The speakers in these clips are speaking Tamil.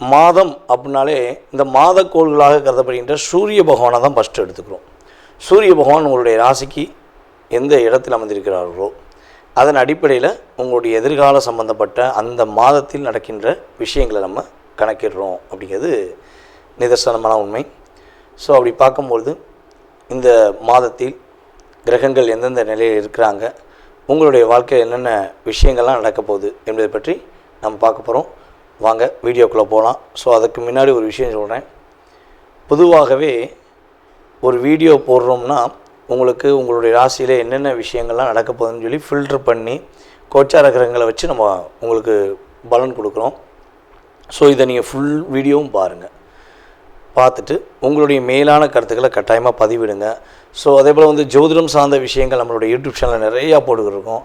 மாதம் அப்படின்னாலே இந்த மாத கோள்களாக கருதப்படுகின்ற சூரிய பகவானை தான் ஃபஸ்ட்டு எடுத்துக்கிறோம். சூரிய பகவான் உங்களுடைய ராசிக்கு எந்த இடத்தில் அமர்ந்திருக்கிறார்களோ அதன் அடிப்படையில் உங்களுடைய எதிர்கால சம்பந்தப்பட்ட அந்த மாதத்தில் நடக்கின்ற விஷயங்களை நம்ம கணக்கிடுறோம் அப்படிங்கிறது நிதர்சனமான உண்மை. ஸோ அப்படி பார்க்கும்பொழுது இந்த மாதத்தில் கிரகங்கள் எந்தெந்த நிலையில் இருக்கிறாங்க உங்களுடைய வாழ்க்கையில் என்னென்ன விஷயங்கள்லாம் நடக்க போகுது என்பதை பற்றி நம்ம பார்க்க போகிறோம் வாங்க வீடியோக்குள்ளே போகலாம் ஸோ அதுக்கு முன்னாடி ஒரு விஷயம் சொல்கிறேன் பொதுவாகவே ஒரு வீடியோ போடுறோம்னா உங்களுக்கு உங்களுடைய ராசியில் என்னென்ன விஷயங்கள்லாம் நடக்க போகுதுன்னு சொல்லி ஃபில்டர் பண்ணி கோச்சார கிரகங்களை வச்சு நம்ம உங்களுக்கு பலன் கொடுக்குறோம். ஸோ இதை நீங்கள் ஃபுல் வீடியோவும் பாருங்கள் பார்த்துட்டு உங்களுடைய மேலான கருத்துக்களை கட்டாயமாக பதிவிடுங்க. ஸோ அதே போல் வந்து ஜோதிடம் சார்ந்த விஷயங்கள் நம்மளுடைய யூடியூப் சேனலில் நிறையா போட்டுக்கிருக்கோம்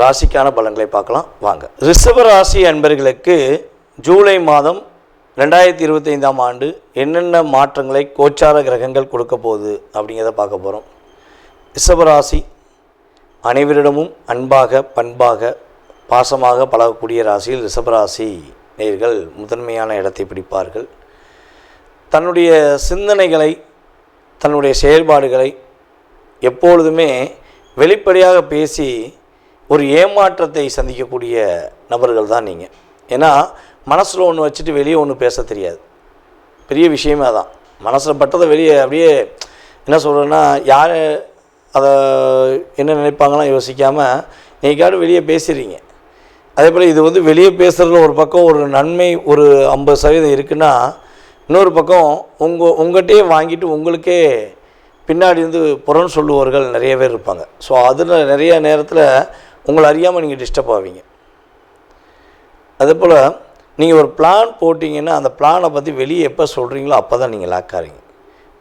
ராசிக்கான பலன்களை பார்க்கலாம். வாங்க. ரிஷப ராசி அன்பர்களுக்கு ஜூலை மாதம் ரெண்டாயிரத்தி இருபத்தைந்தாம் ஆண்டு என்னென்ன மாற்றங்களை கோச்சார கிரகங்கள் கொடுக்க போகுது அப்படிங்கிறத பார்க்க போகிறோம் ரிஷபராசி அனைவரிடமும் அன்பாக பண்பாக பாசமாக பழகக்கூடிய ராசியில் ரிஷபராசி நேர்கள் முதன்மையான இடத்தை பிடிப்பார்கள். தன்னுடைய சிந்தனைகளை தன்னுடைய செயல்பாடுகளை எப்பொழுதுமே வெளிப்படையாக பேசி ஒரு ஏமாற்றத்தை சந்திக்கக்கூடிய நபர்கள் தான் நீங்கள் ஏன்னா மனசில் ஒன்று வச்சுட்டு வெளியே ஒன்று பேச தெரியாது. பெரிய விஷயமே தான் மனசில் பட்டதை வெளியே அப்படியே என்ன சொல்கிறேன்னா யார் அதை என்ன நினைப்பாங்கலாம் யோசிக்காமல் நீங்கள் வெளியே பேசுகிறீங்க அதே போல் இது வந்து வெளியே பேசுகிறதுல ஒரு பக்கம் ஒரு நன்மை ஒரு ஐம்பது சதவீதம் இருக்குன்னா இன்னொரு பக்கம் உங்கள் உங்கள்கிட்டயே வாங்கிட்டு உங்களுக்கே பின்னாடி இருந்து புறம் சொல்லுவவர்கள் நிறைய பேர் இருப்பாங்க. ஸோ அதில் நிறைய நேரத்தில் உங்களை அறியாமல் நீங்கள் டிஸ்டர்ப் ஆவீங்க. அதே போல் நீங்கள் ஒரு பிளான் போட்டிங்கன்னா அந்த பிளானை பற்றி வெளியே எப்போ சொல்கிறீங்களோ அப்போ தான் நீங்கள் லாக் ஆகிறீங்க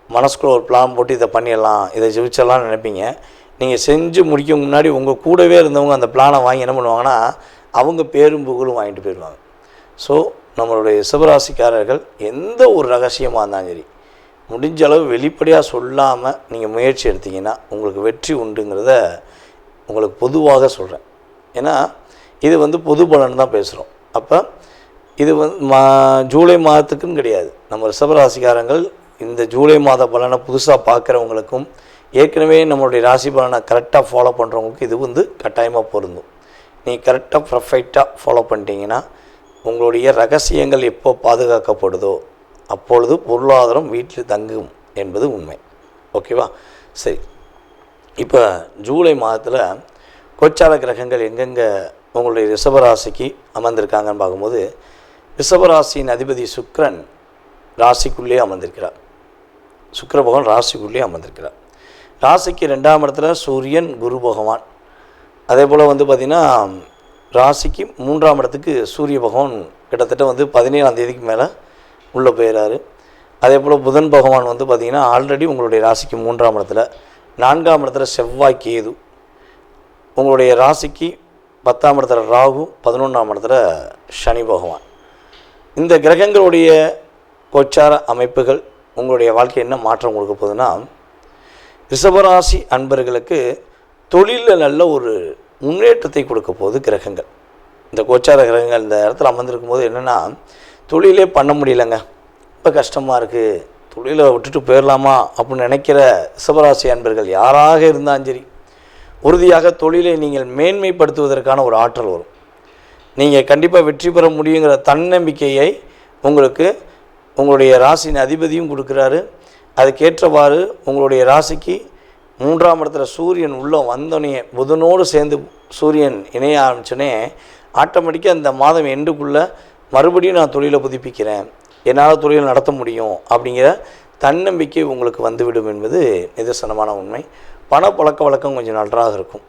மனசுக்குள்ள ஒரு பிளான் போட்டு இதை பண்ணிடலாம் இதை ஜெயிச்சிடலாம்னு நினைப்பீங்க. நீங்கள் செஞ்சு முடிக்க முன்னாடி உங்கள் கூடவே இருந்தவங்க அந்த பிளானை வாங்கி என்ன பண்ணுவாங்கன்னா அவங்க பேரும் புகழும் வாங்கிட்டு போயிடுவாங்க ஸோ நம்மளுடைய சிவராசிக்காரர்கள் எந்த ஒரு ரகசியமாக இருந்தாலும் சரி முடிஞ்ச அளவு வெளிப்படையாக சொல்லாமல் நீங்கள் முயற்சி எடுத்தீங்கன்னா உங்களுக்கு வெற்றி உண்டுங்கிறத உங்களுக்கு பொதுவாக சொல்கிறேன் ஏன்னா இது வந்து பொது பலன் தான் பேசுகிறோம் அப்போ இது வந்து மா ஜூலை மாதத்துக்குன்னு கிடையாது. நம்ம ரிஷபராசிக்காரங்கள் இந்த ஜூலை மாத பலனை புதுசாக பார்க்குறவங்களுக்கும் ஏற்கனவே நம்மளுடைய ராசி பலனை கரெக்டாக ஃபாலோ பண்ணுறவங்களுக்கு இது வந்து கட்டாயமாக பொருந்தும். நீ கரெக்டாக பர்ஃபெக்டாக ஃபாலோ பண்ணிட்டீங்கன்னா உங்களுடைய ரகசியங்கள் எப்போ பாதுகாக்கப்படுதோ அப்பொழுது பொருளாதாரம் வீட்டில் தங்கும் என்பது உண்மை. ஓகேவா? சரி. இப்போ ஜூலை மாதத்தில் கோச்சார கிரகங்கள் எங்கெங்கே உங்களுடைய ரிஷபராசிக்கு அமர்ந்திருக்காங்கன்னு பார்க்கும்போது ரிஷபராசியின் அதிபதி சுக்ரன் ராசிக்குள்ளேயே அமர்ந்திருக்கிறார். சுக்கர பகவான் ராசிக்குள்ளே அமர்ந்திருக்கிறார். ராசிக்கு ரெண்டாம் இடத்துல சூரியன் குரு பகவான். அதே போல் வந்து பார்த்திங்கன்னா ராசிக்கு மூன்றாம் இடத்துக்கு சூரிய பகவான் கிட்டத்தட்ட வந்து பதினேழாம் தேதிக்கு மேலே உள்ளே போயிடுறாரு அதே போல் புதன் பகவான் வந்து பார்த்திங்கன்னா ஆல்ரெடி உங்களுடைய ராசிக்கு மூன்றாம் இடத்துல நான்காம் இடத்துல செவ்வாய் கேது. உங்களுடைய ராசிக்கு பத்தாம் இடத்துல ராகு பதினொன்றாம் இடத்துல சனி பகவான். இந்த கிரகங்களுடைய கோச்சார அமைப்புகள் உங்களுடைய வாழ்க்கை என்ன மாற்றம் கொடுக்க போகுதுன்னா ரிஷபராசி அன்பர்களுக்கு தொழிலில் நல்ல ஒரு முன்னேற்றத்தை கொடுக்க போகுது கிரகங்கள். இந்த கோச்சார கிரகங்கள் இந்த இடத்துல அமர்ந்திருக்கும் போது என்னென்னா தொழிலே பண்ண முடியலங்க. ரொம்ப கஷ்டமாக இருக்குது தொழிலை விட்டுட்டு போயிடலாமா அப்படின்னு நினைக்கிற சிவராசி அன்பர்கள் யாராக இருந்தாலும் சரி உறுதியாக தொழிலை நீங்கள் மேன்மைப்படுத்துவதற்கான ஒரு ஆற்றல் வரும். நீங்கள் கண்டிப்பாக வெற்றி பெற முடியுங்கிற தன்னம்பிக்கையை உங்களுக்கு உங்களுடைய ராசியின் அதிபதியும் கொடுக்குறாரு. அதுக்கேற்றவாறு உங்களுடைய ராசிக்கு மூன்றாம் இடத்துல சூரியன் உள்ளே வந்தோடனே புதனோடு சேர்ந்து சூரியன் இணைய ஆரம்பிச்சோடனே ஆட்டோமேட்டிக்காக அந்த மாதம் எண்டுக்குள்ளே மறுபடியும் நான் தொழிலை புதுப்பிக்கிறேன். என்னால் தொழில் நடத்த முடியும் அப்படிங்கிற தன்னம்பிக்கை உங்களுக்கு வந்துவிடும் என்பது நிதர்சனமான உண்மை. பண பழக்க வழக்கம் கொஞ்சம் நன்றாக இருக்கும்.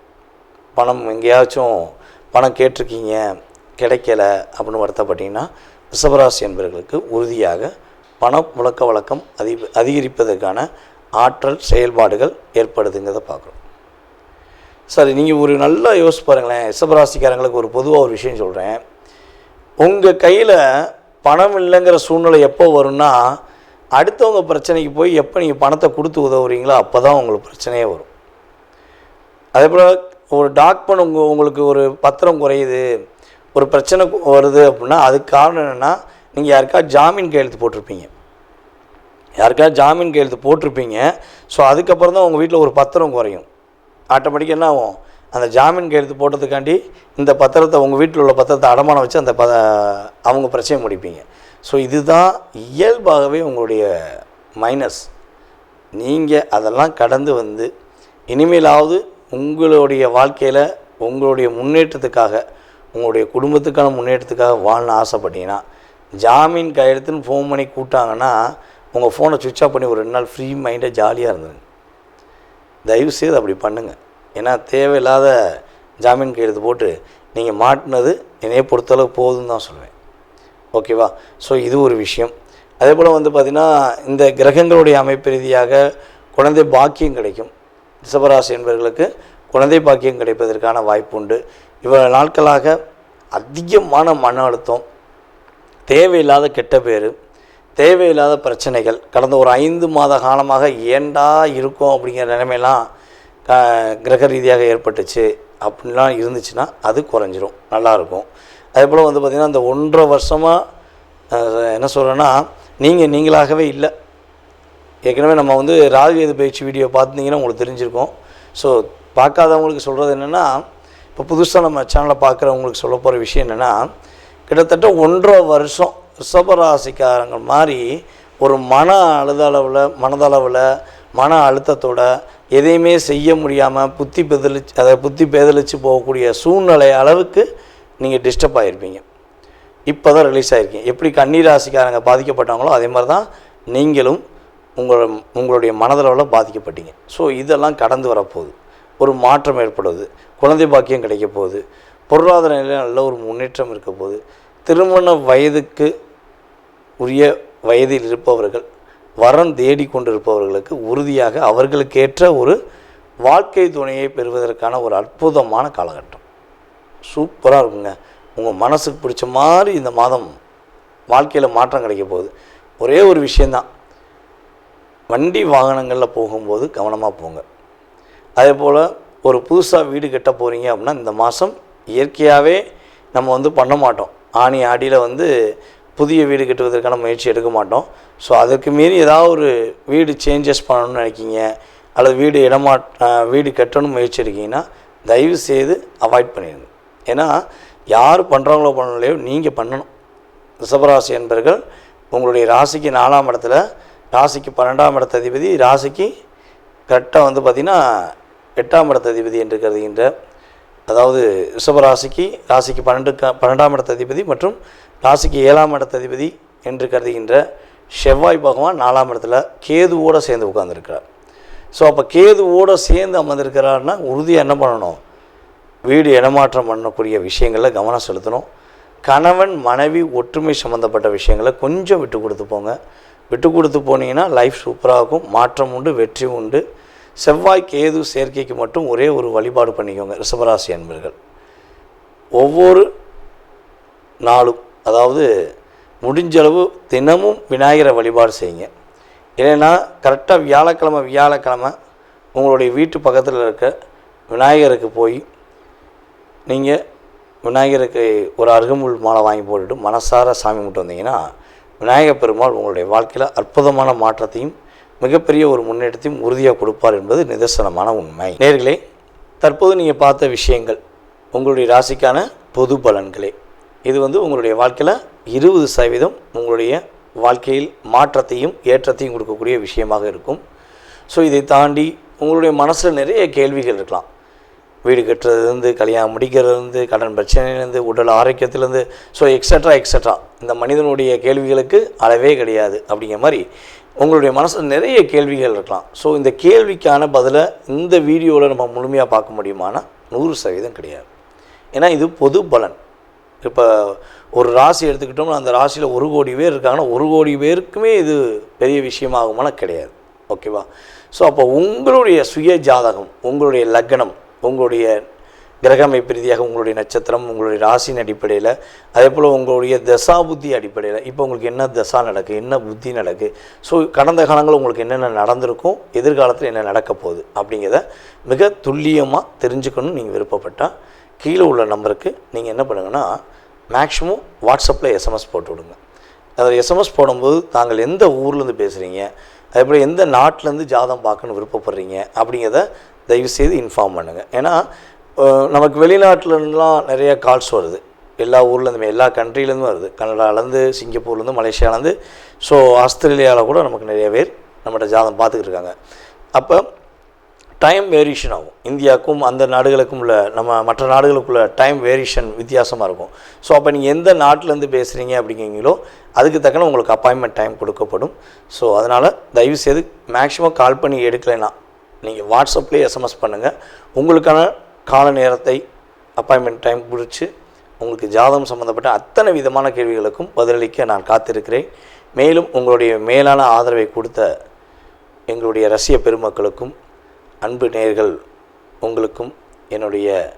பணம் எங்கேயாச்சும் பணம் கேட்டிருக்கீங்க கிடைக்கல அப்படின்னு வருத்தப்பட்டீங்கன்னா ரிஷபராசி என்பவர்களுக்கு உறுதியாக பண முழக்க வழக்கம் அதி அதிகரிப்பதற்கான ஆற்றல் செயல்பாடுகள் ஏற்படுதுங்கிறத பார்க்குறோம். சரி நீங்கள் ஒரு நல்லா யோசிச்சு பாருங்களேன். ரிஷபராசிக்காரங்களுக்கு ஒரு பொதுவாக ஒரு விஷயம் சொல்கிறேன் உங்கள் கையில் பணம் இல்லைங்கிற சூழ்நிலை எப்போ வரும்னா அடுத்தவங்க பிரச்சனைக்கு போய் எப்போ நீங்கள் பணத்தை கொடுத்து உதவுறீங்களோ அப்போ தான் உங்களுக்கு பிரச்சனையே வரும். அதே போல் ஒரு டாக்குமெண்ட் உங்கள் உங்களுக்கு ஒரு பத்திரம் குறையுது ஒரு பிரச்சனை வருது அப்படின்னா அதுக்கு காரணம் என்னென்னா நீங்கள் யாருக்கா ஜாமீன் கையெழுத்து போட்டிருப்பீங்க. யாருக்கா ஜாமீன் கையெழுத்து போட்டிருப்பீங்க ஸோ அதுக்கப்புறம் தான் உங்கள் வீட்டில் ஒரு பத்திரம் குறையும். ஆட்டோமேட்டிக்காக என்ன ஆகும்? அந்த ஜாமீன் கையெழுத்து போட்டதுக்காண்டி இந்த பத்திரத்தை உங்கள் வீட்டில் உள்ள பத்திரத்தை அடமானம் வச்சு அந்த ப அவங்க பிரச்சனை முடிப்பீங்க. ஸோ இதுதான் இயல்பாகவே உங்களுடைய மைனஸ் நீங்கள் அதெல்லாம் கடந்து வந்து இனிமேலாவது உங்களுடைய வாழ்க்கையில் உங்களுடைய முன்னேற்றத்துக்காக உங்களுடைய குடும்பத்துக்கான முன்னேற்றத்துக்காக வாழணும்னு ஆசைப்பட்டீங்கன்னா ஜாமீன் கையெழுத்துன்னு ஃபோன் பண்ணி கூப்பிட்டாங்கன்னா உங்கள் ஃபோனை சுவிட்ச் ஆஃப் பண்ணி ஒரு ரெண்டு நாள் ஃப்ரீ மைண்டாக ஜாலியாக இருந்தது தயவுசெய்து அப்படி பண்ணுங்கள் ஏன்னா தேவையில்லாத ஜாமீன் கையெழுத்து போட்டு நீங்கள் மாட்டினது என்னைய பொறுத்தளவு போதும்னு தான் சொல்லுவேன் ஓகேவா? ஸோ இது ஒரு விஷயம். அதே போல் வந்து பார்த்திங்கன்னா இந்த கிரகங்களுடைய அமைப்பு ரீதியாக குழந்தை பாக்கியம் கிடைக்கும். ரிஷபராசி என்பவர்களுக்கு குழந்தை பாக்கியம் கிடைப்பதற்கான வாய்ப்பு உண்டு. இவ்வளவு நாட்களாக அதிகமான மன அழுத்தம் தேவையில்லாத கெட்ட பேர் தேவையில்லாத பிரச்சனைகள் கடந்த ஒரு ஐந்து மாத காலமாக ஏண்டா இருக்கும் அப்படிங்கிற நிலைமையெல்லாம் கிரக ரீதியாக ஏற்பட்டுச்சு அப்படின்லாம் இருந்துச்சுன்னா அது குறைஞ்சிரும். நல்லாயிருக்கும். அதே போல் வந்து பார்த்திங்கன்னா இந்த ஒன்றரை வருஷமாக என்ன சொல்கிறேன்னா நீங்கள் நீங்களாகவே இல்லை. ஏற்கனவே நம்ம வந்து ராகுவேது பயிற்சி வீடியோ பார்த்துட்டிங்கன்னா உங்களுக்கு தெரிஞ்சிருக்கும். ஸோ பார்க்காதவங்களுக்கு சொல்கிறது என்னென்னா இப்போ புதுசாக நம்ம சேனலை பார்க்குறவங்களுக்கு சொல்ல போகிற விஷயம் என்னென்னா கிட்டத்தட்ட ஒன்றரை வருஷம் ரிஷபராசிக்காரங்க மாதிரி ஒரு மன அழுதளவில் மனதளவில் மன அழுத்தத்தோட எதையுமே செய்ய முடியாமல் புத்தி பெதலிச்சு அதை புத்தி பேதலிச்சு போகக்கூடிய சூழ்நிலை அளவுக்கு நீங்கள் டிஸ்டர்ப் ஆகிருப்பீங்க இப்போ தான் ரிலீஸ் ஆகிருக்கீங்க எப்படி கண்ணீர் ராசிக்காரங்க பாதிக்கப்பட்டாங்களோ அதே மாதிரி தான் நீங்களும் உங்களோட உங்களுடைய மனதளவில் பாதிக்கப்பட்டீங்க. ஸோ இதெல்லாம் கடந்து வரப்போகுது. ஒரு மாற்றம் ஏற்படுவது குழந்தை பாக்கியம் கிடைக்க போகுது. பொருளாதார நிலையில் நல்ல ஒரு முன்னேற்றம் இருக்க போகுது. திருமண வயதுக்கு உரிய வயதில் இருப்பவர்கள் வரம் தேடி கொண்டிருப்பவர்களுக்கு உறுதியாக அவர்களுக்கேற்ற ஒரு வாழ்க்கை துணையை பெறுவதற்கான ஒரு அற்புதமான காலகட்டம். சூப்பராக இருக்குங்க. உங்கள் மனசுக்கு பிடிச்ச மாதிரி இந்த மாதம் வாழ்க்கையில் மாற்றம் கிடைக்க போகுது. ஒரே ஒரு விஷயந்தான் வண்டி வாகனங்களில் போகும்போது கவனமாக போங்க. அதே போல் ஒரு புதுசாக வீடு கட்ட போகிறீங்க அப்படின்னா இந்த மாதம் இயற்கையாகவே நம்ம வந்து பண்ண மாட்டோம். ஆணி ஆடியில் வந்து புதிய வீடு கட்டுவதற்கான முயற்சி எடுக்க மாட்டோம். ஸோ அதுக்கு மீறி ஏதாவது ஒரு வீடு சேஞ்சஸ் பண்ணணும்னு நினைக்கிங்க அல்லது வீடு இடமா வீடு கட்டணும் முயற்சி எடுக்கீங்கன்னா தயவு செய்து அவாய்ட் பண்ணிடுங்க ஏன்னா யார் பண்ணுறாங்களோ பண்ணலையோ நீங்கள் பண்ணணும். ரிஷபராசி என்பர்கள் உங்களுடைய ராசிக்கு நாலாம் இடத்துல ராசிக்கு பன்னெண்டாம் இடத்த அதிபதி ராசிக்கு கரெக்டாக வந்து பார்த்திங்கன்னா எட்டாம் இடத்த அதிபதி என்று கருதுகின்ற அதாவது ரிஷபராசிக்கு ராசிக்கு பன்னெண்டு க பன்னெண்டாம் இடத்த அதிபதி மற்றும் ராசிக்கு ஏழாம் இடத்ததிபதி என்று கருதுகின்ற செவ்வாய் பகவான் நாலாம் இடத்துல கேதுவோடு சேர்ந்து உட்காந்துருக்கிறார் ஸோ அப்போ கேதுவோடு சேர்ந்து அமர்ந்திருக்கிறாருன்னா உறுதியாக என்ன பண்ணணும்? வீடு இடமாற்றம் பண்ணக்கூடிய விஷயங்களில் கவனம் செலுத்தணும். கணவன் மனைவி ஒற்றுமை சம்மந்தப்பட்ட விஷயங்களை கொஞ்சம் விட்டு கொடுத்து போங்க. விட்டு கொடுத்து போனீங்கன்னா லைஃப் சூப்பராக இருக்கும். மாற்றம் உண்டு வெற்றி உண்டு. செவ்வாய் கேது சேர்க்கைக்கு மட்டும் ஒரே ஒரு வழிபாடு பண்ணிக்கோங்க. ரிஷபராசி அன்பர்கள். ஒவ்வொரு நாளும் அதாவது முடிஞ்சளவு தினமும் விநாயகரை வழிபாடு செய்யுங்க. இல்லைன்னா கரெக்டாக வியாழக்கிழமை வியாழக்கிழமை உங்களுடைய வீட்டு பக்கத்தில் இருக்க விநாயகருக்கு போய் நீங்கள் விநாயகருக்கு ஒரு அருகமுள் மாலை வாங்கி போட்டுட்டு மனசார சாமி கும்பிட்டு வந்தீங்கன்னா விநாயகர் பெருமாள் உங்களுடைய வாழ்க்கையில் அற்புதமான மாற்றத்தையும் மிகப்பெரிய ஒரு முன்னேற்றத்தையும் உறுதியாக கொடுப்பார் என்பது நிதர்சனமான உண்மை. நேர்களே தற்போது நீங்கள் பார்த்த விஷயங்கள் உங்களுடைய ராசிக்கான பொது பலன்களே. இது வந்து உங்களுடைய வாழ்க்கையில் இருபது சதவீதம் உங்களுடைய வாழ்க்கையில் மாற்றத்தையும் ஏற்றத்தையும் கொடுக்கக்கூடிய விஷயமாக இருக்கும். ஸோ இதை தாண்டி உங்களுடைய மனசில் நிறைய கேள்விகள் இருக்கலாம். வீடு கட்டுறதுலேருந்து கல்யாணம் முடிக்கிறதுலேருந்து கடன் பிரச்சனையிலேருந்து உடல் ஆரோக்கியத்துலேருந்து ஸோ எக்ஸட்ரா எக்ஸட்ரா இந்த மனிதனுடைய கேள்விகளுக்கு அளவே கிடையாது அப்படிங்கிற மாதிரி உங்களுடைய மனசில் நிறைய கேள்விகள் இருக்கலாம். ஸோ இந்த கேள்விக்கான பதிலை இந்த வீடியோவில் நம்ம முழுமையாக பார்க்க முடியுமானா நூறு சதவீதம் கிடையாது. ஏன்னா இது பொது பலன். இப்போ ஒரு ராசி எடுத்துக்கிட்டோம்னா அந்த ராசியில் ஒரு கோடி பேர் இருக்காங்கன்னா ஒரு கோடி பேருக்குமே இது பெரிய விஷயமாகுமானா கிடையாது. ஓகேவா? ஸோ அப்போ உங்களுடைய சுய ஜாதகம் உங்களுடைய லக்னம் உங்களுடைய கிரகமைப்பு ரீதியாக உங்களுடைய நட்சத்திரம் உங்களுடைய ராசியின் அடிப்படையில் அதே போல் உங்களுடைய தசா புத்தி அடிப்படையில் இப்போ உங்களுக்கு என்ன தசா நடக்கு என்ன புத்தி நடக்கு ஸோ கடந்த காலங்களில் உங்களுக்கு என்னென்ன நடந்திருக்கும் எதிர்காலத்தில் என்ன நடக்க போகுது அப்படிங்கிறத மிக துல்லியமாக தெரிஞ்சுக்கணும்னு நீங்கள் விருப்பப்பட்டால் கீழே உள்ள நம்பருக்கு நீங்கள் என்ன பண்ணுங்கன்னா மேக்ஸிமம் வாட்ஸ்அப்பில் எஸ்எம்எஸ் போட்டு விடுங்க. அதில் எஸ்எம்எஸ் போடும்போது தாங்கள் எந்த ஊர்லேருந்து பேசுகிறீங்க அதேபோல் எந்த நாட்டிலேருந்து ஜாதகம் பார்க்கணுன்னு விருப்பப்படுறீங்க அப்படிங்கிறத தயவுசெய்து இன்ஃபார்ம் பண்ணுங்கள் ஏன்னா நமக்கு வெளிநாட்டிலலாம் நிறைய கால்ஸ் வருது. எல்லா ஊர்லேருந்துமே எல்லா கண்ட்ரிலேருந்து வருது. கனடாலேருந்து சிங்கப்பூர்லேருந்து மலேசியாலேருந்து. ஸோ ஆஸ்திரேலியாவில் கூட நமக்கு நிறைய பேர் நம்மகிட்ட ஜாதகம் பார்த்துக்கிட்டு இருக்காங்க. அப்போ டைம் வேரியேஷன் ஆகும். இந்தியாவுக்கும் அந்த நாடுகளுக்கும் உள்ள நம்ம மற்ற நாடுகளுக்குள்ள டைம் வேரியேஷன் வித்தியாசமாக இருக்கும். ஸோ அப்போ நீங்கள் எந்த நாட்டிலேருந்து பேசுகிறீங்க அப்படிங்கிறீங்களோ அதுக்கு தக்கன உங்களுக்கு அப்பாயின்மெண்ட் டைம் கொடுக்கப்படும். ஸோ அதனால் தயவுசெய்து மேக்ஸிமம் கால் பண்ணி எடுக்கலைன்னா நீங்கள் வாட்ஸ்அப்லேயே எஸ்எம்எஸ் பண்ணுங்கள் உங்களுக்கான கால நேரத்தை அப்பாயின்மெண்ட் டைம் பிடிச்சி உங்களுக்கு ஜாதகம் சம்மந்தப்பட்ட அத்தனை விதமான கேள்விகளுக்கும் பதிலளிக்க நான் காத்திருக்கிறேன். மேலும் உங்களுடைய மேலான ஆதரவை கொடுத்த எங்களுடைய ரஷ்ய பெருமக்களுக்கும் அன்பு நேர்கள் உங்களுக்கும் என்னுடைய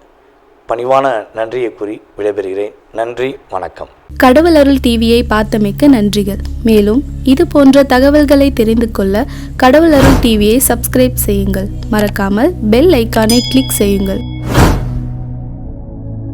பணிவான நன்றியை கூறி விடைபெறுகிறேன். நன்றி வணக்கம். கடவுள் அருள் டிவியை பார்த்தமைக்க நன்றிகள். மேலும் இது போன்ற தகவல்களை தெரிந்து கொள்ள கடவுள் அருள் டிவியை சப்ஸ்கிரைப் செய்யுங்கள். மறக்காமல் பெல் ஐக்கானை கிளிக் செய்யுங்கள்.